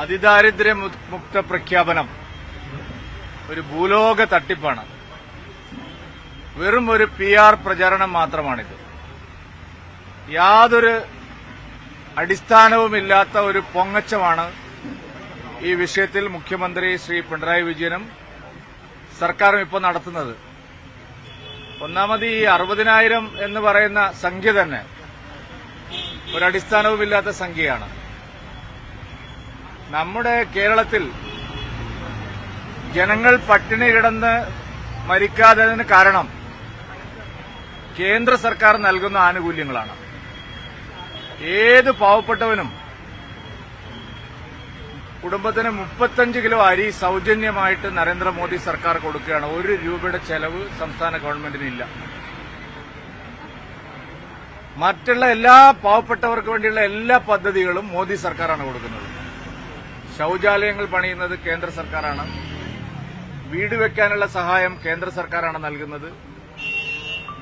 അതിദാരിദ്ര്യ മുക്ത പ്രഖ്യാപനം ഒരു ഭൂലോക തട്ടിപ്പാണ്. വെറും ഒരു പി ആർ പ്രചരണം മാത്രമാണിത്. യാതൊരു അടിസ്ഥാനവുമില്ലാത്ത ഒരു പൊങ്ങച്ചമാണ് ഈ വിഷയത്തിൽ മുഖ്യമന്ത്രി ശ്രീ പിണറായി വിജയനും സർക്കാരും ഇപ്പോൾ നടത്തുന്നത്. ഒന്നാമത് ഈ അറുപതിനായിരം എന്ന് പറയുന്ന സംഖ്യ തന്നെ ഒരടിസ്ഥാനവുമില്ലാത്ത സംഖ്യയാണ്. നമ്മുടെ കേരളത്തിൽ ജനങ്ങൾ പട്ടിണി കിടന്ന് മരിക്കാത്തതിന് കാരണം കേന്ദ്ര സർക്കാർ നൽകുന്ന ആനുകൂല്യങ്ങളാണ്. ഏത് പാവപ്പെട്ടവനും കുടുംബത്തിന് മുപ്പത്തഞ്ച് കിലോ അരി സൗജന്യമായിട്ട് നരേന്ദ്രമോദി സർക്കാർ കൊടുക്കുകയാണ്. ഒരു രൂപയുടെ ചെലവ് സംസ്ഥാന ഗവൺമെന്റിനില്ല മറ്റുള്ള എല്ലാ പാവപ്പെട്ടവർക്ക് വേണ്ടിയുള്ള എല്ലാ പദ്ധതികളും മോദി സർക്കാരാണ് കൊടുക്കുന്നത്. ശൌചാലയങ്ങൾ പണിയുന്നത് കേന്ദ്ര സർക്കാരാണ്. വീട് വെക്കാനുള്ള സഹായം കേന്ദ്ര സർക്കാരാണ് നൽകുന്നത്.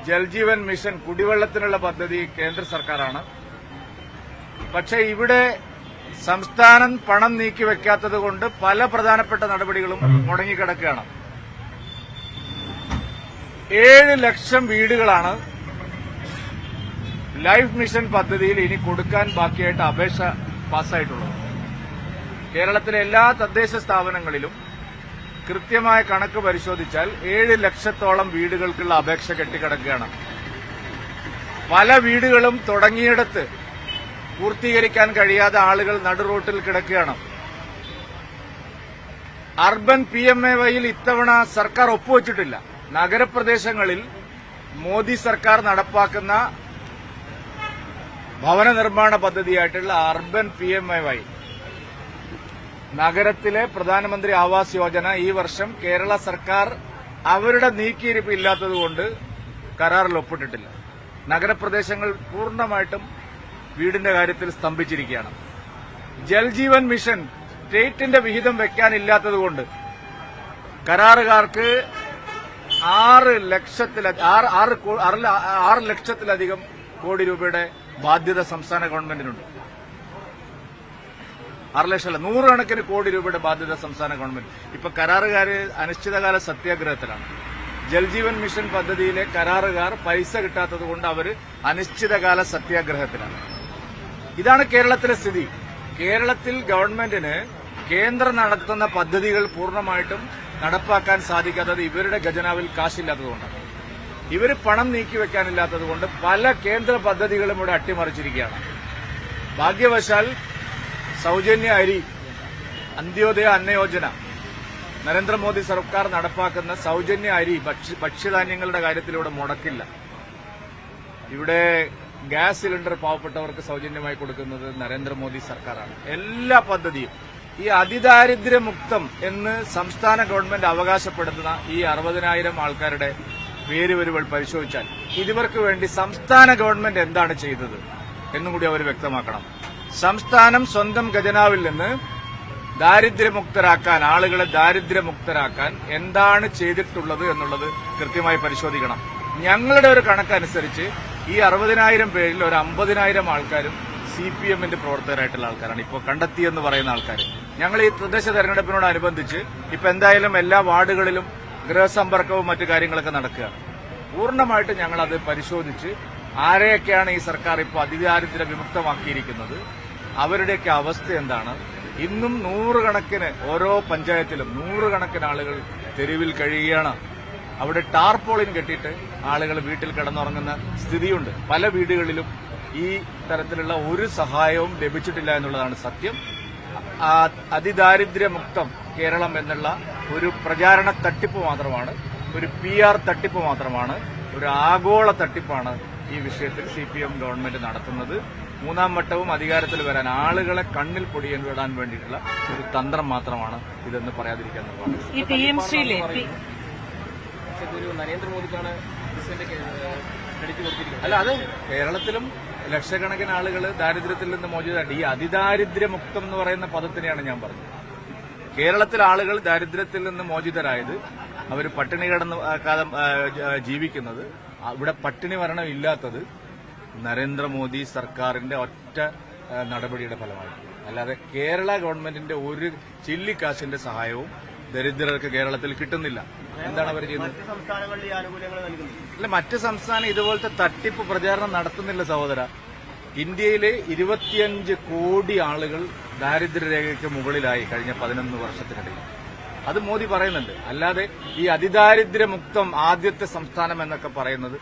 ജൽജീവൻ മിഷൻ കുടിവെള്ളത്തിനുള്ള പദ്ധതി കേന്ദ്ര സർക്കാരാണ്. പക്ഷേ ഇവിടെ സംസ്ഥാനം പണം നീക്കി വെക്കാത്തത് കൊണ്ട് പല പ്രധാനപ്പെട്ട നടപടികളും മുടങ്ങിക്കിടക്കുകയാണ്. ഏഴ് ലക്ഷം വീടുകളാണ് ലൈഫ് മിഷൻ പദ്ധതിയിൽ ഇനി കൊടുക്കാൻ ബാക്കിയായിട്ട് അപേക്ഷ പാസ്സായിട്ടുള്ളത്. കേരളത്തിലെ എല്ലാ തദ്ദേശ സ്ഥാപനങ്ങളിലും കൃത്യമായ കണക്ക് പരിശോധിച്ചാൽ ഏഴ് ലക്ഷത്തോളം വീടുകൾക്കുള്ള അപേക്ഷ കെട്ടിക്കിടക്കുകയാണ്. പല വീടുകളും തുടങ്ങിയിടത്ത് പൂർത്തീകരിക്കാൻ കഴിയാതെ ആളുകൾ നടുറോട്ടിൽ കിടക്കുകയാണ്. അർബൻ പി എം എ വൈയിൽ ഇത്തവണ സർക്കാർ ഒപ്പുവച്ചിട്ടില്ല. നഗരപ്രദേശങ്ങളിൽ മോദി സർക്കാർ നടപ്പാക്കുന്ന ഭവന നിർമ്മാണ പദ്ധതിയായിട്ടുള്ള urban P M A Y. നഗരത്തിലെ പ്രധാനമന്ത്രി ആവാസ് യോജന ഈ വർഷം കേരള സർക്കാർ അവരുടെ നീക്കിയിരിപ്പ് ഇല്ലാത്തതുകൊണ്ട് കരാറിൽ ഒപ്പിട്ടിട്ടില്ല. നഗരപ്രദേശങ്ങൾ പൂർണമായിട്ടും വീടിന്റെ കാര്യത്തിൽ സ്തംഭിച്ചിരിക്കുകയാണ്. ജൽജീവൻ മിഷൻ സ്റ്റേറ്റിന്റെ വിഹിതം വെക്കാനില്ലാത്തതുകൊണ്ട് കരാറുകാർക്ക് ആറ് ലക്ഷത്തില ആറ് ആറ് കോ- ആറ് ല- ആറ് ലക്ഷത്തിലധികം കോടി രൂപയുടെ ബാധ്യത സംസ്ഥാന ഗവൺമെന്റിനുണ്ട്. ആറ് ലക്ഷമല്ല നൂറുകണക്കിന് കോടി രൂപയുടെ ബാധ്യത സംസ്ഥാന ഗവൺമെന്റ്. ഇപ്പൊ കരാറുകാർ അനിശ്ചിതകാല സത്യാഗ്രഹത്തിലാണ്. ജൽജീവൻ മിഷൻ പദ്ധതിയിലെ കരാറുകാർ പൈസ കിട്ടാത്തതുകൊണ്ട് അവർ അനിശ്ചിതകാല സത്യാഗ്രഹത്തിലാണ്. ഇതാണ് കേരളത്തിലെ സ്ഥിതി. കേരളത്തിൽ ഗവൺമെന്റിന് കേന്ദ്രം നടത്തുന്ന പദ്ധതികൾ പൂർണമായിട്ടും നടപ്പാക്കാൻ സാധിക്കാത്തത് ഇവരുടെ ഖജനാവിൽ കാശില്ലാത്തതുകൊണ്ടാണ് ഇവർ പണം നീക്കിവെക്കാനില്ലാത്തതുകൊണ്ട് പല കേന്ദ്ര പദ്ധതികളും ഇവിടെ അട്ടിമറിച്ചിരിക്കുകയാണ്. ഭാഗ്യവശാൽ സൗജന്യ അരി അന്ത്യോദയ അന്നയോജന. നരേന്ദ്രമോദി സർക്കാർ നടപ്പാക്കുന്ന സൗജന്യ അരി ഭക്ഷ്യധാന്യങ്ങളുടെ കാര്യത്തിലൂടെ മുടക്കില്ല. ഇവിടെ ഗ്യാസ് സിലിണ്ടർ പാവപ്പെട്ടവർക്ക് സൗജന്യമായി കൊടുക്കുന്നത് നരേന്ദ്രമോദി സർക്കാരാണ്. എല്ലാ പദ്ധതിയും. ഈ അതിദാരിദ്ര്യമുക്തം എന്ന് സംസ്ഥാന ഗവൺമെന്റ് അവകാശപ്പെടുത്തുന്ന ഈ അറുപതിനായിരം ആൾക്കാരുടെ പേരുവരുകൾ പരിശോധിച്ചാൽ ഇതുവർക്ക് വേണ്ടി സംസ്ഥാന ഗവൺമെന്റ് എന്താണ് ചെയ്തത് എന്നും കൂടി അവർ വ്യക്തമാക്കണം. സംസ്ഥാനം സ്വന്തം ഖജനാവിൽ നിന്ന് ദാരിദ്ര്യമുക്തരാക്കാൻ ആളുകളെ ദാരിദ്ര്യമുക്തരാക്കാൻ എന്താണ് ചെയ്തിട്ടുള്ളത് എന്നുള്ളത് കൃത്യമായി പരിശോധിക്കണം. ഞങ്ങളുടെ ഒരു കണക്കനുസരിച്ച് ഈ അറുപതിനായിരം പേരിൽ ഒരു അമ്പതിനായിരം ആൾക്കാരും സി പി എമ്മിന്റെ പ്രവർത്തകരായിട്ടുള്ള ആൾക്കാരാണ്. ഇപ്പോൾ കണ്ടെത്തിയെന്ന് പറയുന്ന ആൾക്കാർ ഞങ്ങൾ ഈ തദ്ദേശ തെരഞ്ഞെടുപ്പിനോടനുബന്ധിച്ച് ഇപ്പൊ എന്തായാലും എല്ലാ വാർഡുകളിലും ഗൃഹസമ്പർക്കവും മറ്റു കാര്യങ്ങളൊക്കെ നടക്കുകയാണ് പൂർണമായിട്ട് ഞങ്ങളത് പരിശോധിച്ച് ആരെയൊക്കെയാണ് ഈ സർക്കാർ ഇപ്പോൾ അതിദാരിദ്ര്യ വിമുക്തമാക്കിയിരിക്കുന്നത് അവരുടെയൊക്കെ അവസ്ഥ എന്താണ്? ഇന്നും നൂറുകണക്കിന് ഓരോ പഞ്ചായത്തിലും നൂറുകണക്കിന് ആളുകൾ തെരുവിൽ കഴിയുകയാണ്. അവിടെ ടാർപോളിൻ കെട്ടിയിട്ട് ആളുകൾ വീട്ടിൽ കിടന്നുറങ്ങുന്ന സ്ഥിതിയുണ്ട്. പല വീടുകളിലും ഈ തരത്തിലുള്ള ഒരു സഹായവും ലഭിച്ചിട്ടില്ല എന്നുള്ളതാണ് സത്യം. അതിദാരിദ്ര്യമുക്തം കേരളം എന്നുള്ള ഒരു പ്രചാരണ തട്ടിപ്പ് മാത്രമാണ്. ഒരു പി തട്ടിപ്പ് മാത്രമാണ്. ഒരു ആഗോള തട്ടിപ്പാണ് ഈ വിഷയത്തിൽ സി ഗവൺമെന്റ് നടത്തുന്നത്. മൂന്നാം വട്ടവും അധികാരത്തിൽ വരാൻ ആളുകളെ കണ്ണിൽ പൊടിയാൻ വിടാൻ വേണ്ടിയിട്ടുള്ള ഒരു തന്ത്രം മാത്രമാണ് ഇതെന്ന് പറയാതിരിക്കാൻ നരേന്ദ്രമോദിക്കാണ് അല്ല അത് കേരളത്തിലും ലക്ഷക്കണക്കിന് ആളുകൾ ദാരിദ്ര്യത്തിൽ നിന്ന് മോചിതമായിട്ട് ഈ അതിദാരിദ്ര്യമുക്തം എന്ന് പറയുന്ന പദത്തിനെയാണ് ഞാൻ പറഞ്ഞത്. കേരളത്തിലെ ആളുകൾ ദാരിദ്ര്യത്തിൽ നിന്ന് മോചിതരായത് അവർ പട്ടിണി കിടന്ന് ജീവിക്കുന്നത് ഇവിടെ പട്ടിണി മരണം ഇല്ലാത്തത് നരേന്ദ്രമോദി സർക്കാരിന്റെ ഒറ്റ നടപടിയുടെ ഫലമായിട്ട് അല്ലാതെ കേരള ഗവൺമെന്റിന്റെ ഒരു ചില്ലിക്കാശിന്റെ സഹായവും ദരിദ്രർക്ക് കേരളത്തിൽ കിട്ടുന്നില്ല. എന്താണ് അവർ ചെയ്യുന്നത്? അല്ല മറ്റ് സംസ്ഥാനം ഇതുപോലത്തെ തട്ടിപ്പ് പ്രചാരണം നടത്തുന്നില്ല സഹോദര. ഇന്ത്യയിലെ ഇരുപത്തിയഞ്ച് കോടി ആളുകൾ ദാരിദ്ര്യരേഖയ്ക്ക് മുകളിലായി കഴിഞ്ഞ പതിനൊന്ന് വർഷത്തിനിടയിൽ. അത് മോദി പറയുന്നുണ്ട്. അല്ലാതെ ഈ അതിദാരിദ്ര്യമുക്തം ആദ്യത്തെ സംസ്ഥാനം എന്നൊക്കെ പറയുന്നത്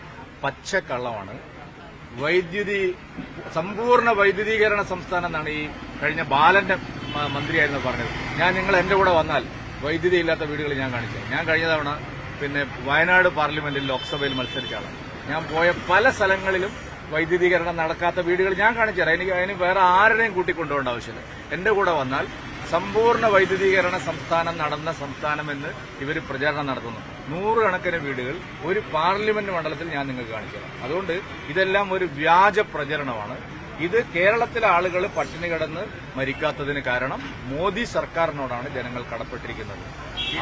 പച്ചക്കള്ളമാണ്. വൈദ്യുതി സമ്പൂർണ വൈദ്യുതീകരണ സംസ്ഥാനം എന്നാണ് ഈ കഴിഞ്ഞ ബാലന്റെ മന്ത്രിയായിരുന്നു പറഞ്ഞത്. ഞാൻ നിങ്ങൾ എന്റെ കൂടെ വന്നാൽ വൈദ്യുതി ഇല്ലാത്ത വീടുകൾ ഞാൻ കാണിച്ചു ഞാൻ കഴിഞ്ഞ തവണ പിന്നെ വയനാട് പാർലമെന്റിൽ ലോക്സഭയിൽ മത്സരിച്ചാണ് ഞാൻ പോയ പല സ്ഥലങ്ങളിലും വൈദ്യുതീകരണം നടക്കാത്ത വീടുകൾ ഞാൻ കാണിച്ചു തരാം എനിക്ക് അതിന് വേറെ ആരുടെയും കൂട്ടിക്കൊണ്ടുപോകേണ്ട ആവശ്യമില്ല. എന്റെ കൂടെ വന്നാൽ സമ്പൂർണ വൈദ്യുതീകരണ സംസ്ഥാനം നടന്ന സംസ്ഥാനമെന്ന് ഇവർ പ്രചാരണം നടത്തുന്നു. നൂറുകണക്കിന് വീടുകൾ ഒരു പാർലമെന്റ് മണ്ഡലത്തിൽ ഞാൻ നിങ്ങൾക്ക് കാണിച്ചു തരാം അതുകൊണ്ട് ഇതെല്ലാം ഒരു വ്യാജ പ്രചരണമാണ്. ഇത് കേരളത്തിലെ ആളുകൾ പട്ടിണി കിടന്ന് മരിക്കാത്തതിന് കാരണം മോദി സർക്കാരിനോടാണ് ജനങ്ങൾ കടപ്പെട്ടിരിക്കുന്നത്.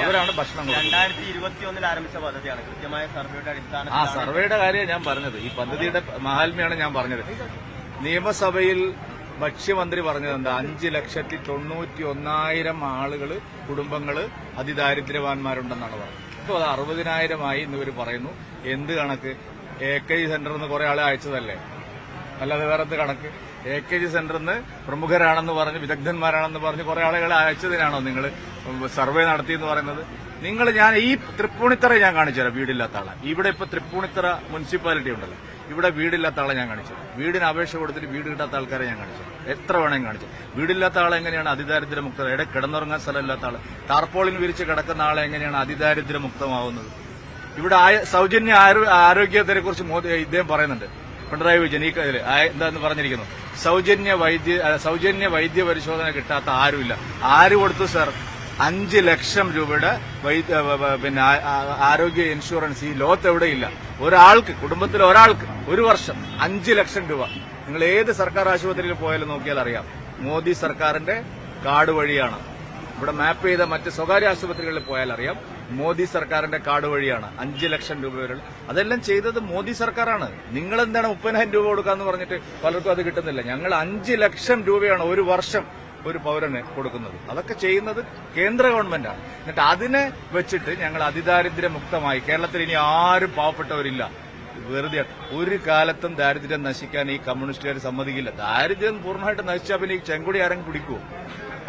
അവരാണ് ഭക്ഷണം രണ്ടായിരത്തി ആരംഭിച്ച പദ്ധതിയാണ്. കൃത്യമായ സർവേയുടെ ആ സർവേയുടെ കാര്യം ഞാൻ പറഞ്ഞത്. ഈ പദ്ധതിയുടെ മഹാത്മ്യാണ് ഞാൻ പറഞ്ഞത്. നിയമസഭയിൽ ഭക്ഷ്യമന്ത്രി പറഞ്ഞത് എന്താ അഞ്ച് ലക്ഷത്തി തൊണ്ണൂറ്റി ഒന്നായിരം ആളുകൾ കുടുംബങ്ങൾ അതിദാരിദ്ര്യവാന്മാരുണ്ടെന്നാണ് പറഞ്ഞത്. ഇപ്പോൾ അത് അറുപതിനായിരമായി എന്നിവർ പറയുന്നു. എന്ത് കണക്ക്? എ കെ ജി സെന്ററിൽ നിന്ന് കുറെ ആളെ അയച്ചതല്ലേ? അല്ലാതെ വേറെ കണക്ക്? എ കെ ജി സെന്ററിൽ നിന്ന് പ്രമുഖരാണെന്ന് പറഞ്ഞ് വിദഗ്ധന്മാരാണെന്ന് പറഞ്ഞ് കുറെ ആളുകളെ അയച്ചതിനാണോ നിങ്ങൾ സർവേ നടത്തിയെന്ന് പറയുന്നത്? നിങ്ങൾ ഞാൻ ഈ തൃപ്പൂണിത്തറ ഞാൻ കാണിച്ചു തരാം വീടില്ലാത്ത ആളെ. ഇവിടെ ഇപ്പൊ തൃപ്പൂണിത്തറ മുനിസിപ്പാലിറ്റി ഉണ്ടല്ലോ. ഇവിടെ വീടില്ലാത്ത ആളെ ഞാൻ കാണിച്ചു. വീടിന് അപേക്ഷ കൊടുത്തിട്ട് വീട് കിട്ടാത്ത ആൾക്കാരെ ഞാൻ കാണിച്ചു എത്ര വേണമെങ്കിൽ കാണിച്ചു വീടില്ലാത്ത ആളെ എങ്ങനെയാണ് അതിദാരിദ്ര്യ മുക്തത ഇട കിടന്നുറങ്ങാൻ സ്ഥലമില്ലാത്ത ആൾ ടാർപോളിൻ വിരിച്ച് കിടക്കുന്ന ആളെ എങ്ങനെയാണ് അതിദാരിദ്ര്യ മുക്തമാവുന്നത് ഇവിടെ സൗജന്യ ആരോ- ആരോഗ്യത്തിനെ കുറിച്ച് ഇദ്ദേഹം പറയുന്നുണ്ട്. പിണറായി വിജയൻ ഈ എന്താന്ന് പറഞ്ഞിരിക്കുന്നു. സൗജന്യ വൈദ്യ സൗജന്യ വൈദ്യ പരിശോധന കിട്ടാത്ത ആരുമില്ല. ആര് കൊടുത്തു സർ? അഞ്ച് ലക്ഷം രൂപയുടെ പിന്നെ ആരോഗ്യ ഇൻഷുറൻസ് ഈ ലോകത്ത് എവിടെയില്ല. ഒരാൾക്ക് കുടുംബത്തിൽ ഒരാൾക്ക് ഒരു വർഷം അഞ്ച് ലക്ഷം രൂപ. നിങ്ങൾ ഏത് സർക്കാർ ആശുപത്രിയിൽ പോയാലും നോക്കിയാൽ അറിയാം. മോദി സർക്കാരിന്റെ കാർഡ് വഴിയാണ്. ഇവിടെ മാപ്പ് ചെയ്ത മറ്റ് സ്വകാര്യ ആശുപത്രികളിൽ പോയാൽ അറിയാം. മോദി സർക്കാരിന്റെ കാർഡ് വഴിയാണ് അഞ്ച് ലക്ഷം രൂപ വരെ അതെല്ലാം ചെയ്തത് മോദി സർക്കാരാണ്. നിങ്ങൾ എന്താണ് മുപ്പതിനായിരം രൂപ കൊടുക്കാന്ന് പറഞ്ഞിട്ട് പലർക്കും അത് കിട്ടുന്നില്ല. ഞങ്ങൾ അഞ്ച് ലക്ഷം രൂപയാണ് ഒരു വർഷം ഒരു പൗരന് കൊടുക്കുന്നത്. അതൊക്കെ ചെയ്യുന്നത് കേന്ദ്ര ഗവൺമെന്റാണ്. എന്നിട്ട് അതിനെ വെച്ചിട്ട് ഞങ്ങൾ അതിദാരിദ്ര്യമുക്തമായി കേരളത്തിൽ ഇനി ആരും പാവപ്പെട്ടവരില്ല. വെറുതെ ഒരു കാലത്തും ദാരിദ്ര്യം നശിക്കാൻ ഈ കമ്മ്യൂണിസ്റ്റുകാർ സമ്മതിക്കില്ല. ദാരിദ്ര്യം പൂർണമായിട്ട് നശിച്ചാൽ പിന്നെ ഈ ചെങ്കുടി ആരെങ്കിലും പിടിക്കുമോ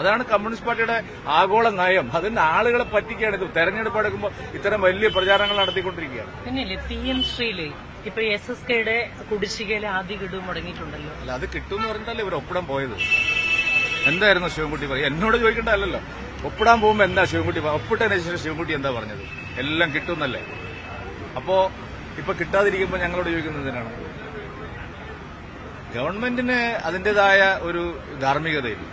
അതാണ് കമ്മ്യൂണിസ്റ്റ് പാർട്ടിയുടെ ആഗോള നയം. അതിന് ആളുകളെ പറ്റിക്കുകയാണ് ഇത്. തെരഞ്ഞെടുപ്പ് എടുക്കുമ്പോൾ ഇത്തരം വലിയ പ്രചാരണങ്ങൾ നടത്തിക്കൊണ്ടിരിക്കുകയാണ്. പിന്നില്ലേ പി എം ശ്രീയിൽ ഇപ്പൊ എസ് എസ് കെയുടെ കുടിശ്ശികയിലെ ആദ്യ ഗഡു മുടങ്ങിയിട്ടുണ്ടല്ലോ. അല്ല അത് കിട്ടുമെന്ന് പറഞ്ഞിട്ടല്ലേ ഇവർ ഒപ്പിടം പോയത്? എന്തായിരുന്നു ശിവൻകുട്ടി പറയുക എന്നോട് ചോദിക്കേണ്ടതല്ലോ ഒപ്പിടാൻ പോകുമ്പോൾ എന്താ ശിവൻകുട്ടി ഒപ്പിട്ടതിന് ശേഷം ശിവൻകുട്ടി എന്താ പറഞ്ഞത്? എല്ലാം കിട്ടുന്നല്ലേ? അപ്പോ ഇപ്പൊ കിട്ടാതിരിക്കുമ്പോൾ ഞങ്ങളോട് ചോദിക്കുന്നത് എന്തിനാണ്? ഗവൺമെന്റിന് അതിന്റേതായ ഒരു ധാർമ്മികതയില്ല.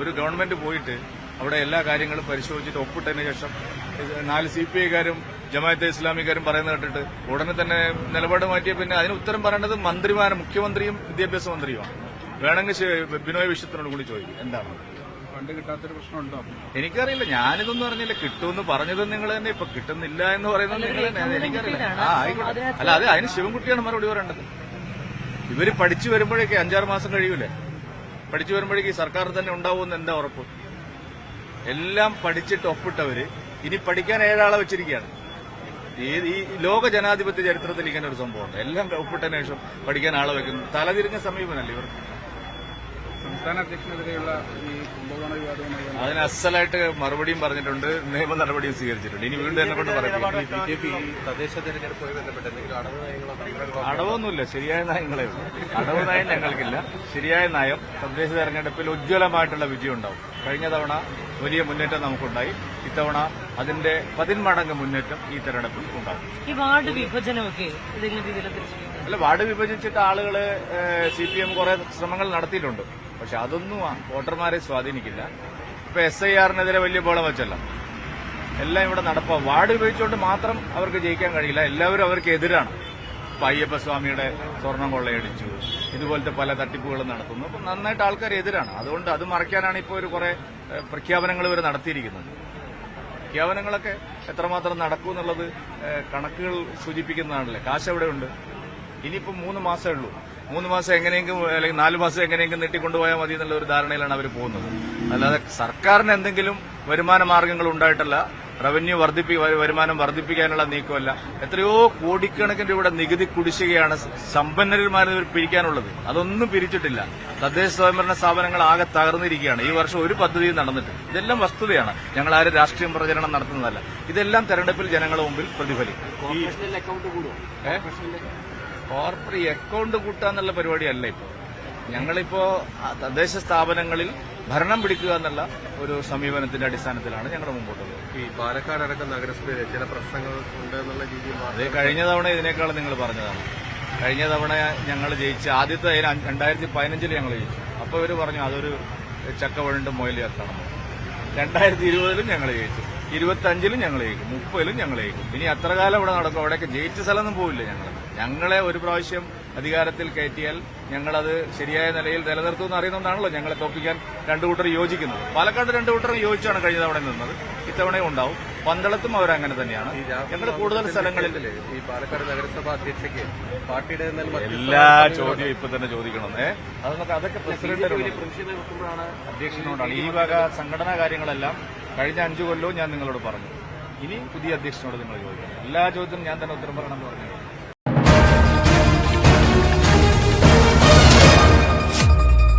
ഒരു ഗവൺമെന്റ് പോയിട്ട് അവിടെ എല്ലാ കാര്യങ്ങളും പരിശോധിച്ചിട്ട് ഒപ്പിട്ടതിന് ശേഷം നാല് സി പി ഐക്കാരും ജമാഅത്തെ ഇസ്ലാമിക്കാരും പറയുന്നത് കേട്ടിട്ട് ഉടനെ തന്നെ നിലപാട് മാറ്റിയ പിന്നെ അതിന് ഉത്തരം പറയേണ്ടത് മന്ത്രിമാരും മുഖ്യമന്ത്രിയും വിദ്യാഭ്യാസ മന്ത്രിയുമാണ്. വേണമെങ്കിൽ ബിനോയ് വിശ്വത്തിനോട് കൂടി ചോദിക്കും. എന്താണ്? ഫണ്ട് കിട്ടാത്തൊരു പ്രശ്നമുണ്ടോ? എനിക്കറിയില്ല. ഞാനിതൊന്നും അറിഞ്ഞില്ല. കിട്ടുമെന്ന് പറഞ്ഞത് നിങ്ങൾ തന്നെ. ഇപ്പൊ കിട്ടുന്നില്ല എന്ന് പറയുന്നത് നിങ്ങൾ തന്നെ. എനിക്കറിയില്ല. ആ ആയിക്കോട്ടെ. അല്ല അത് അതിന് ശിവൻകുട്ടിയാണ് മറുപടി പറയേണ്ടത്. ഇവർ പഠിച്ചു വരുമ്പോഴേക്ക് അഞ്ചാറ് മാസം കഴിയൂലേ? പഠിച്ചു വരുമ്പോഴേക്ക് ഈ സർക്കാർ തന്നെ ഉണ്ടാവുമെന്ന് എന്താ ഉറപ്പ്? എല്ലാം പഠിച്ചിട്ട് ഒപ്പിട്ടവര് ഇനി പഠിക്കാൻ ഏഴാളെ വെച്ചിരിക്കുകയാണ്. ഈ ലോക ജനാധിപത്യ ചരിത്രത്തിൽ ഇങ്ങനെ ഒരു സംഭവമുണ്ട്. എല്ലാം ഒപ്പിട്ടതിനു ശേഷം പഠിക്കാൻ ആളെ വെക്കുന്നു. തലതിരിഞ്ഞ സമീപനല്ലേ ഇവർ സംസ്ഥാന അധ്യക്ഷനെതിരെയുള്ള ഈ കുംഭകോണ വിവാദവുമായി ബന്ധപ്പെട്ട് അതിന് അസലായിട്ട് മറുപടിയും പറഞ്ഞിട്ടുണ്ട്. നിയമ നടപടിയും സ്വീകരിച്ചിട്ടുണ്ട്. ഇനി വീണ്ടും എന്നെ കൊണ്ട് പറയും. ബി ജെ പി തദ്ദേശ തെരഞ്ഞെടുപ്പുമായി ബന്ധപ്പെട്ട് എന്തെങ്കിലും അടവ് നയങ്ങളോ അടവൊന്നുമില്ല. ശരിയായ നയങ്ങളെ ഉള്ളൂ. അടവ് നയം ഞങ്ങൾക്കില്ല. ശരിയായ നയം തദ്ദേശ തെരഞ്ഞെടുപ്പിൽ ഉജ്ജ്വലമായിട്ടുള്ള വിജയം ഉണ്ടാവും. കഴിഞ്ഞ തവണ വലിയ മുന്നേറ്റം നമുക്കുണ്ടായി. ഇത്തവണ അതിന്റെ പതിന്മടങ്ങ് മുന്നേറ്റം ഈ തെരഞ്ഞെടുപ്പിൽ ഉണ്ടാകും. ഈ വാർഡ് വിഭജനമൊക്കെ ഏതെങ്കിലും രീതിയിൽ അല്ല വാർഡ് വിഭജിച്ചിട്ട് ആളുകൾ സി പി എം കുറെ ശ്രമങ്ങൾ നടത്തിയിട്ടുണ്ട്. പക്ഷെ അതൊന്നും വോട്ടർമാരെ സ്വാധീനിക്കില്ല. ഇപ്പൊ എസ് ഐ ആറിനെതിരെ വലിയ ബോളം വെച്ചല്ല. എല്ലാം ഇവിടെ നടപ്പാ വാർഡ് വിഭജിച്ചുകൊണ്ട് മാത്രം അവർക്ക് ജയിക്കാൻ കഴിയില്ല. എല്ലാവരും അവർക്ക് എതിരാണ്. ഇപ്പൊ അയ്യപ്പ സ്വാമിയുടെ സ്വർണം കൊള്ളയടിച്ചു. ഇതുപോലത്തെ പല തട്ടിപ്പുകളും നടത്തുന്നു. അപ്പൊ നന്നായിട്ട് ആൾക്കാർ എതിരാണ്. അതുകൊണ്ട് അത് മറയ്ക്കാനാണ് ഇപ്പോൾ ഒരു കുറെ പ്രഖ്യാപനങ്ങൾ ഇവർ നടത്തിയിരിക്കുന്നത്. പ്രഖ്യാപനങ്ങളൊക്കെ എത്രമാത്രം നടക്കൂ എന്നുള്ളത് കണക്കുകൾ സൂചിപ്പിക്കുന്നതാണല്ലേ. കാശ് എവിടെ ഉണ്ട് ഇനിയിപ്പോൾ മൂന്ന് മാസമേ ഉള്ളൂ. മൂന്ന് മാസം എങ്ങനെയെങ്കിലും അല്ലെങ്കിൽ നാല് മാസം എങ്ങനെയെങ്കിലും നീട്ടിക്കൊണ്ടുപോയാൽ മതി എന്നുള്ള ഒരു ധാരണയിലാണ് അവർ പോകുന്നത്. അല്ലാതെ സർക്കാരിന് എന്തെങ്കിലും വരുമാന മാർഗങ്ങൾ ഉണ്ടായിട്ടല്ല റവന്യൂ വർദ്ധിപ്പി വരുമാനം വർദ്ധിപ്പിക്കാനുള്ള നീക്കമല്ല. എത്രയോ കോടിക്കണക്കിന് രൂപയുടെ നികുതി കുടിശ്ശികയാണ് സമ്പന്നന്മാരെ പിരിക്കാനുള്ളത്. അതൊന്നും പിരിച്ചിട്ടില്ല. തദ്ദേശ സ്വയംഭരണ സ്ഥാപനങ്ങൾ ആകെ തകർന്നിരിക്കുകയാണ്. ഈ വർഷം ഒരു പദ്ധതിയും നടന്നിട്ട് ഇതെല്ലാം വസ്തുതയാണ്. ഞങ്ങൾ ആരും രാഷ്ട്രീയം പ്രചരണം നടത്തുന്നതല്ല. ഇതെല്ലാം തെരഞ്ഞെടുപ്പിൽ ജനങ്ങളുടെ മുമ്പിൽ പ്രതിഫലിക്കും? കോർപ്പറേറ്റ് അക്കൗണ്ട് കൂട്ടാന്നുള്ള പരിപാടിയല്ല ഇപ്പോൾ ഞങ്ങളിപ്പോ ആ തദ്ദേശ സ്ഥാപനങ്ങളിൽ ഭരണം പിടിക്കുക എന്നുള്ള ഒരു സമീപനത്തിന്റെ അടിസ്ഥാനത്തിലാണ് ഞങ്ങളുടെ മുമ്പോട്ട് പോകുന്നത് ഈ പാലക്കാട് അടക്കം നഗരസഭയിലെ ചില പ്രശ്നങ്ങൾ ഉണ്ട് എന്നുള്ള രീതിയിൽ അത് കഴിഞ്ഞ തവണ ഇതിനേക്കാൾ നിങ്ങൾ പറഞ്ഞതാണ്. കഴിഞ്ഞ തവണ ഞങ്ങൾ ജയിച്ച ആദ്യത്തെ രണ്ടായിരത്തി പതിനഞ്ചിൽ ഞങ്ങൾ ജയിച്ചു. അപ്പോൾ ഇവർ പറഞ്ഞു അതൊരു ചക്ക വഴിണ്ടും മൊയിൽ ചേർക്കണം രണ്ടായിരത്തി ഇരുപതിലും ഞങ്ങൾ ജയിച്ചു. ഇരുപത്തഞ്ചിലും ഞങ്ങൾ ജയിക്കും. മുപ്പതിലും ഞങ്ങൾ ജയിക്കും. ഇനി അത്ര കാലം ഇവിടെ നടക്കും? അവിടെയൊക്കെ ജയിച്ച സ്ഥലമൊന്നും പോവില്ല ഞങ്ങൾ ഞങ്ങളെ ഒരു പ്രാവശ്യം അധികാരത്തിൽ കയറ്റിയാൽ ഞങ്ങളത് ശരിയായ നിലയിൽ നിലനിർത്തുമെന്ന് അറിയുന്നതുകൊണ്ടാണല്ലോ ഞങ്ങളെ തോപ്പിക്കാൻ രണ്ടു കൂട്ടർ യോജിക്കുന്നത്. പാലക്കാട് രണ്ടു കൂട്ടർ യോജിച്ചാണ് കഴിഞ്ഞ തവണ നിന്നത്. ഇത്തവണയും ഉണ്ടാവും. പന്തളത്തും അവരങ്ങനെ തന്നെയാണ്. ഞങ്ങൾ കൂടുതൽ സ്ഥലങ്ങളിൽ ഈ പാലക്കാട് നഗരസഭ അധ്യക്ഷയ്ക്ക് പാർട്ടിയുടെ എല്ലാ ചോദ്യവും ഇപ്പൊ തന്നെ ചോദിക്കണം. ഏ? അതൊക്കെ അതൊക്കെ പ്രസിഡന്റിനോട് അധ്യക്ഷനോടാണ്. ഈ വക സംഘടനാ കാര്യങ്ങളെല്ലാം കഴിഞ്ഞ അഞ്ചു കൊല്ലവും ഞാൻ നിങ്ങളോട് പറഞ്ഞു. ഇനി പുതിയ അധ്യക്ഷനോട് നിങ്ങൾ ചോദിക്കണം. എല്ലാ ചോദ്യത്തിനും ഞാൻ തന്നെ ഉത്തരം പറയണമെന്ന് പറഞ്ഞു